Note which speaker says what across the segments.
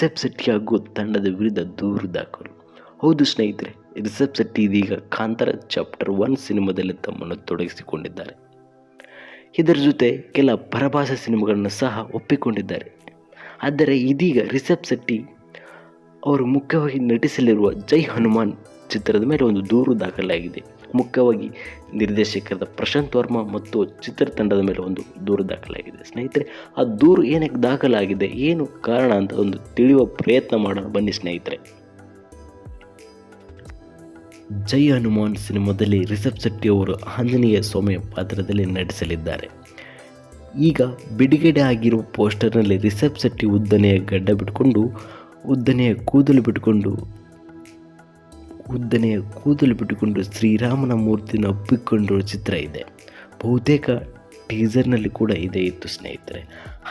Speaker 1: ರಿಷಬ್ ಶೆಟ್ಟಿ ಹಾಗೂ ತಂಡದ ವಿರುದ್ಧ ದೂರು ದಾಖಲು. ಹೌದು ಸ್ನೇಹಿತರೆ ರಿಸೆಪ್ ಶೆಟ್ಟಿ ಇದೀಗ ಕಾಂತಾರ ಚಾಪ್ಟರ್ ಒನ್ ಸಿನಿಮಾದಲ್ಲಿ ತಮ್ಮನ್ನು ತೊಡಗಿಸಿಕೊಂಡಿದ್ದಾರೆ. ಇದರ ಜೊತೆ ಕೆಲ ಪರಭಾಷಾ ಸಿನಿಮಾಗಳನ್ನು ಸಹ ಒಪ್ಪಿಕೊಂಡಿದ್ದಾರೆ. ಆದರೆ ಇದೀಗ ರಿಸೆಪ್ ಶೆಟ್ಟಿ ಅವರು ಮುಖ್ಯವಾಗಿ ನಟಿಸಲಿರುವ ಜೈ ಹನುಮಾನ್ ಚಿತ್ರದ ಮೇಲೆ ಒಂದು ದೂರು ದಾಖಲಾಗಿದೆ. ಮುಖ್ಯವಾಗಿ ನಿರ್ದೇಶಕರಾದ ಪ್ರಶಾಂತ್ ವರ್ಮಾ ಮತ್ತು ಚಿತ್ರತಂಡದ ಮೇಲೆ ಒಂದು ದೂರು ದಾಖಲಾಗಿದೆ. ಸ್ನೇಹಿತರೆ, ಆ ದೂರು ಏನಕ್ಕೆ ದಾಖಲಾಗಿದೆ? ಏನು ಕಾರಣ ಅಂತ ಒಂದು ತಿಳಿಯುವ ಪ್ರಯತ್ನ ಮಾಡೋಣ. ಬನ್ನಿ ಸ್ನೇಹಿತರೆ. ಜೈ ಹನುಮಾನ್ ಸಿನಿಮಾದಲ್ಲಿ ರಿಷಬ್ ಶೆಟ್ಟಿ ಅವರು ಆಂಜನೇಯ ಸ್ವಾಮಿಯ ಪಾತ್ರದಲ್ಲಿ ನಟಿಸಲಿದ್ದಾರೆ. ಈಗ ಬಿಡುಗಡೆ ಆಗಿರುವ ಪೋಸ್ಟರ್ನಲ್ಲಿ ರಿಷಬ್ ಶೆಟ್ಟಿ ಉದ್ದನೆಯ ಗಡ್ಡ ಬಿಟ್ಕೊಂಡು, ಉದ್ದನೆಯ ಕೂದಲು ಬಿಟ್ಕೊಂಡು ಉದ್ದನೆಯ ಕೂದಲು ಬಿಟ್ಟುಕೊಂಡು ಶ್ರೀರಾಮನ ಮೂರ್ತಿನ ಒಪ್ಪಿಕೊಂಡಿರುವ ಚಿತ್ರ ಇದೆ. ಬಹುತೇಕ ಟೀಸರ್ನಲ್ಲಿ ಕೂಡ ಇದೆ ಇತ್ತು ಸ್ನೇಹಿತರೆ.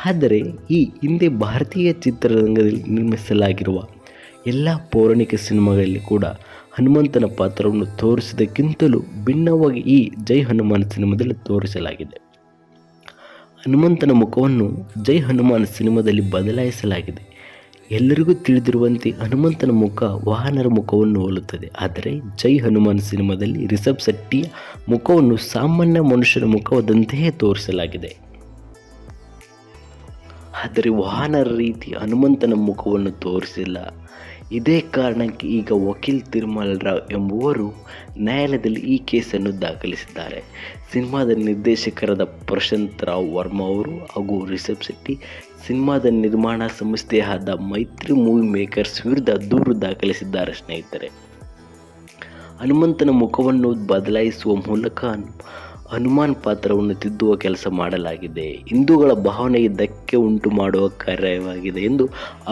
Speaker 1: ಆದರೆ ಈ ಹಿಂದೆ ಭಾರತೀಯ ಚಿತ್ರರಂಗದಲ್ಲಿ ನಿರ್ಮಿಸಲಾಗಿರುವ ಎಲ್ಲ ಪೌರಾಣಿಕ ಸಿನಿಮಾಗಳಲ್ಲಿ ಕೂಡ ಹನುಮಂತನ ಪಾತ್ರವನ್ನು ತೋರಿಸಿದಕ್ಕಿಂತಲೂ ಭಿನ್ನವಾಗಿ ಈ ಜೈ ಹನುಮಾನ್ ಸಿನಿಮಾದಲ್ಲಿ ತೋರಿಸಲಾಗಿದೆ. ಹನುಮಂತನ ಮುಖವನ್ನು ಜೈ ಹನುಮಾನ್ ಸಿನಿಮಾದಲ್ಲಿ ಬದಲಾಯಿಸಲಾಗಿದೆ. ಎಲ್ಲರಿಗೂ ತಿಳಿದಿರುವಂತೆ ಹನುಮಂತನ ಮುಖ ವಾಹನರ ಮುಖವನ್ನು ಹೋಲುತ್ತದೆ. ಆದರೆ ಜೈ ಹನುಮಾನ್ ಸಿನಿಮಾದಲ್ಲಿ ರಿಷಬ್ ಶೆಟ್ಟಿಯ ಮುಖವನ್ನು ಸಾಮಾನ್ಯ ಮನುಷ್ಯನ ಮುಖವಾದಂತೆಯೇ ತೋರಿಸಲಾಗಿದೆ. ಆದರೆ ವಾಹನರ ರೀತಿ ಹನುಮಂತನ ಮುಖವನ್ನು ತೋರಿಸಿಲ್ಲ. ಇದೇ ಕಾರಣಕ್ಕೆ ಈಗ ವಕೀಲ್ ತಿರುಮಲ್ ರಾವ್ ಎಂಬುವರು ನ್ಯಾಯಾಲಯದಲ್ಲಿ ಈ ಕೇಸನ್ನು ದಾಖಲಿಸಿದ್ದಾರೆ. ಸಿನಿಮಾದ ನಿರ್ದೇಶಕರಾದ ಪ್ರಶಾಂತ್ ರಾವ್ ವರ್ಮಾ ಅವರು ಹಾಗೂ ರಿಷಬ್ ಶೆಟ್ಟಿ ಸಿನಿಮಾದ ನಿರ್ಮಾಣ ಸಂಸ್ಥೆಯಾದ ಮೈತ್ರಿ ಮೂವಿ ಮೇಕರ್ಸ್ ವಿರುದ್ಧ ದೂರು ದಾಖಲಿಸಿದ್ದಾರೆ ಸ್ನೇಹಿತರೆ. ಹನುಮಂತನ ಮುಖವನ್ನು ಬದಲಾಯಿಸುವ ಮೂಲಕ ಹನುಮಾನ್ ಪಾತ್ರವನ್ನು ತಿದ್ದುವ ಕೆಲಸ ಮಾಡಲಾಗಿದೆ. ಹಿಂದೂಗಳ ಭಾವನೆಗೆ ಧಕ್ಕೆ ಉಂಟು ಮಾಡುವ ಕಾರ್ಯವಾಗಿದೆ ಎಂದು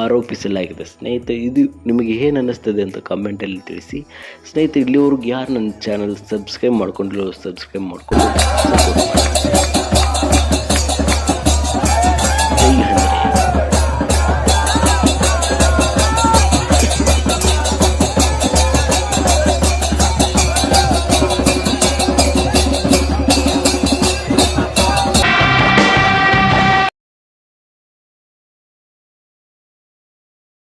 Speaker 1: ಆರೋಪಿಸಲಾಗಿದೆ. ಸ್ನೇಹಿತರೆ, ಇದು ನಿಮಗೆ ಏನು ಅನ್ನಿಸ್ತದೆ ಅಂತ ಕಮೆಂಟಲ್ಲಿ ತಿಳಿಸಿ. ಸ್ನೇಹಿತರೆ, ಇಲ್ಲಿವರೆಗೂ ಯಾರು ನನ್ನ ಚಾನಲ್ ಸಬ್ಸ್ಕ್ರೈಬ್ ಮಾಡ್ಕೊಂಡಿರೋ ಸಬ್ಸ್ಕ್ರೈಬ್ ಮಾಡ್ಕೊಂಡು.